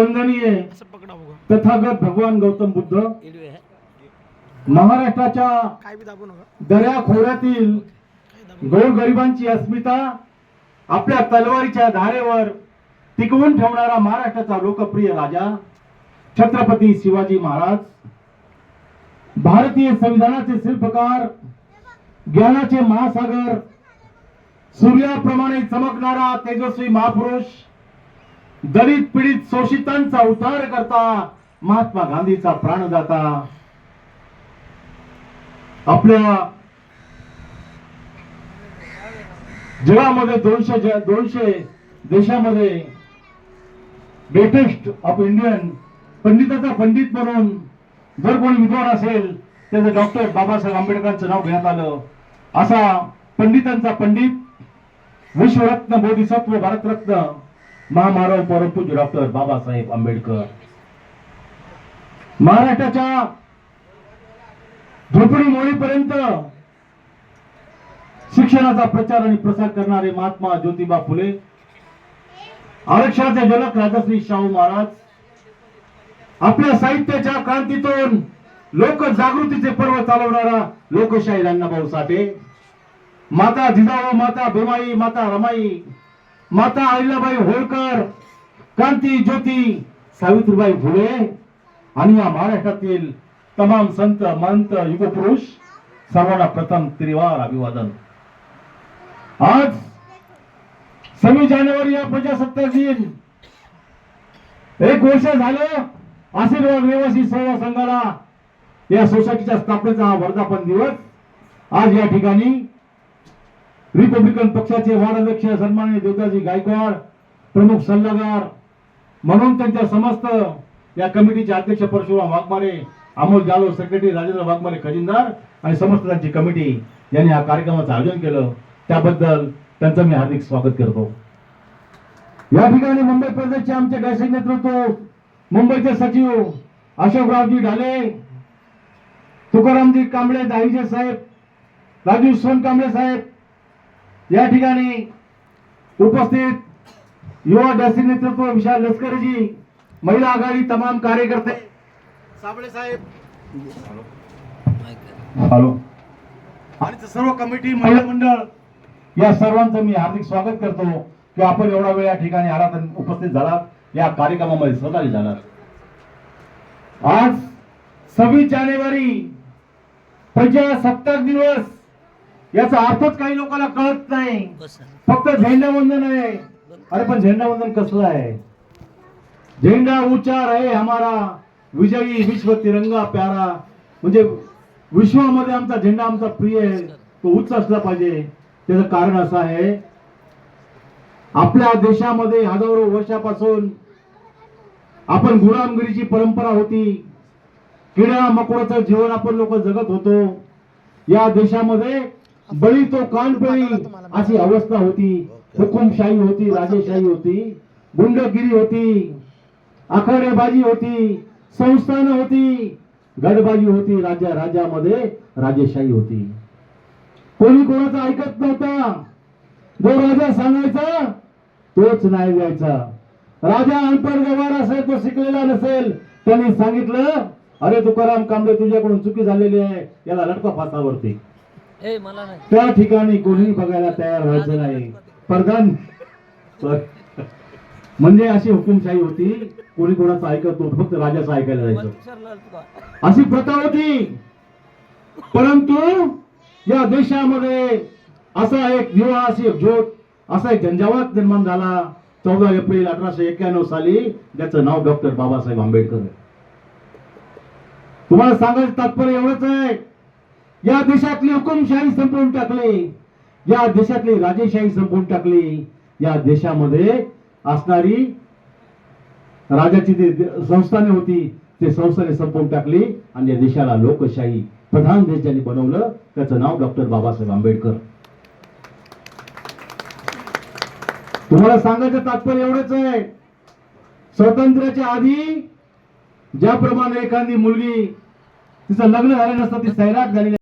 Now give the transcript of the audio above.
वंदनीय तथागत भगवान गौतम बुद्ध महाराष्ट्राच्या दर्या खोऱ्यातील गोरगरिबांची अस्मिता आपल्या तलवारीच्या धारेवर टिकवून ठेवणारा महाराष्ट्राचा लोकप्रिय राजा छत्रपती शिवाजी महाराज भारतीय संविधानाचे शिल्पकार ज्ञानाचे महासागर सूर्याप्रमाणे चमकणारा तेजस्वी महापुरुष दलित पीडित शोषितांचा उद्धार करता महात्मा गांधीचा प्राणदाता. आपल्या जगामध्ये दोनशे दोनशे देशामध्ये ग्रेटेस्ट ऑफ इंडियन पंडिताचा पंडित म्हणून जर कोणी विद्वान असेल त्याचं डॉक्टर बाबासाहेब आंबेडकरांचं नाव घेण्यात आलं. असा पंडितांचा पंडित विश्वरत्न बोधिसत्व भारतरत्न महामानव परमपूज्य डॉक्टर बाबासाहेब आंबेडकर. महाराष्ट्राच्या झोपडी मोळीपर्यंत शिक्षणाचा प्रचार आणि प्रसार करणारे महात्मा ज्योतिबा फुले आरक्षणाचे जनक राजश्री शाहू महाराज आपल्या साहित्याच्या क्रांतीतून लोक जागृतीचे पर्व चालवणारा लोकशाही अण्णाभाऊ साठे माता जिजाऊ माता भीमाई माता रमाई माता अहिल्याबाई होळकर क्रांती ज्योती सावित्रीबाई फुले आणि या महाराष्ट्रातील तमाम संत मंत युगपुरुष सर्वांना प्रथम त्रिवार अभिवादन. आज सव्वीस जानेवारी या प्रजासत्ताक दिन. एक वर्ष झालं आशीर्वाद निवासी सेवा संघाला या सोसायटीच्या स्थापनेचा हा वर्धापन दिवस. आज या ठिकाणी रिपब्लिकन पक्षाचे वार्डाध्यक्ष सन्माननीय देवदाजी गायकवाड प्रमुख सल्लागार म्हणून त्यांच्या समस्त या कमिटीचे अध्यक्ष परशुराम वाघमारे अमोल जाधव सेक्रेटरी राजेंद्र वाघमारे खजिनदार आणि समस्त त्यांची कमिटी यांनी या कार्यक्रमाचं आयोजन केलं. त्याबद्दल त्यांचं मी हार्दिक स्वागत करतो. या ठिकाणी मुंबई प्रदेशचे आमचे डॅशिंग नेतृत्व मुंबईचे सचिव अशोकरावजी ढाले तुकारामजी कांबळे दाहिजे साहेब राजू सोनकांबळे साहेब या ठिकाणी उपस्थित युवा डॅशिंग नेतृत्व विशाल लष्करीजी महिला आघाडी तमाम कार्यकर्ते. साबळे साहेब. हॅलो. आणि सर्व कमिटी महिला मंडळ. या सर्वांचं मी हार्दिक स्वागत करतो की आपण एवढा वेळ या ठिकाणी आलात उपस्थित झालात या कार्यक्रमामध्ये सहभागी झालात. आज सव्वीस जानेवारी प्रजासत्ताक दिवस. याचा अर्थच काही लोकांना कळत नाही. फक्त झेंडावंदन आहे. अरे पण झेंडावंदन कसलं आहे? झेंडा ऊंचा रहे हमारा विजयी विश्व तिरंगा प्यारा. म्हणजे विश्वामध्ये आमचा झेंडा आमचा प्रिय आहे. तो उच्च असला पाहिजे. त्याचं कारण असं आहे आपल्या देशामध्ये हजारो वर्षापासून आपण गुलामगिरीची परंपरा होती. किडा मकोडाचं जीवन आपण लोक जगत होतो. या देशामध्ये बळी तो कानपळी अशी अवस्था होती. हुकुमशाही होती राजेशाही होती गुंडगिरी होती आखाडेबाजी होती संस्थान होती गडबाजी होती राजा राजामध्ये राजेशाही होती. कोणी कोणाचं ऐकत नव्हता? जो राजा सांगायचा तोच न्याय द्यायचा. राजा अनपढ व्यवहार असेल तो शिकलेला नसेल त्यांनी सांगितलं अरे तुकाराम कांबळे तुझ्याकडून चुकी झालेली आहे याला लटका फासावरती. नाही त्या ठिकाणी कोणी बघायला तयार व्हायचं नाही. प्रधान म्हणजे अशी हुकुमशाही होती कोणी कोणाचं ऐकत नव्हतं फक्त राजाचं ऐकायला जायचं. अशी प्रथा होती. परंतु या देशामध्ये असा एक दिवा अशी एक ज्योत असा एक झंझावात निर्माण झाला. चौदा एप्रिल अठराशे एक्क्याण्णव साली ज्याचं नाव डॉक्टर बाबासाहेब आंबेडकर आहे. तुम्हाला सांगायचं तात्पर्य एवढंच आहे या देशातली हुकुमशाही संपवून टाकली. या देशातली राजेशाही संपवून टाकली. या देशामध्ये असणारी राजाची जी संस्थाने होती ते संस्थाने संपवून टाकली आणि या देशाला लोकशाही प्रधान देश ज्यांनी बनवलं त्याचं नाव डॉक्टर बाबासाहेब आंबेडकर. तुम्हाला सांगायचं तात्पर्य एवढंच आहे. स्वातंत्र्याच्या आधी ज्याप्रमाणे एखादी मुलगी तिचं लग्न झालं नसतं ती सैराट झाली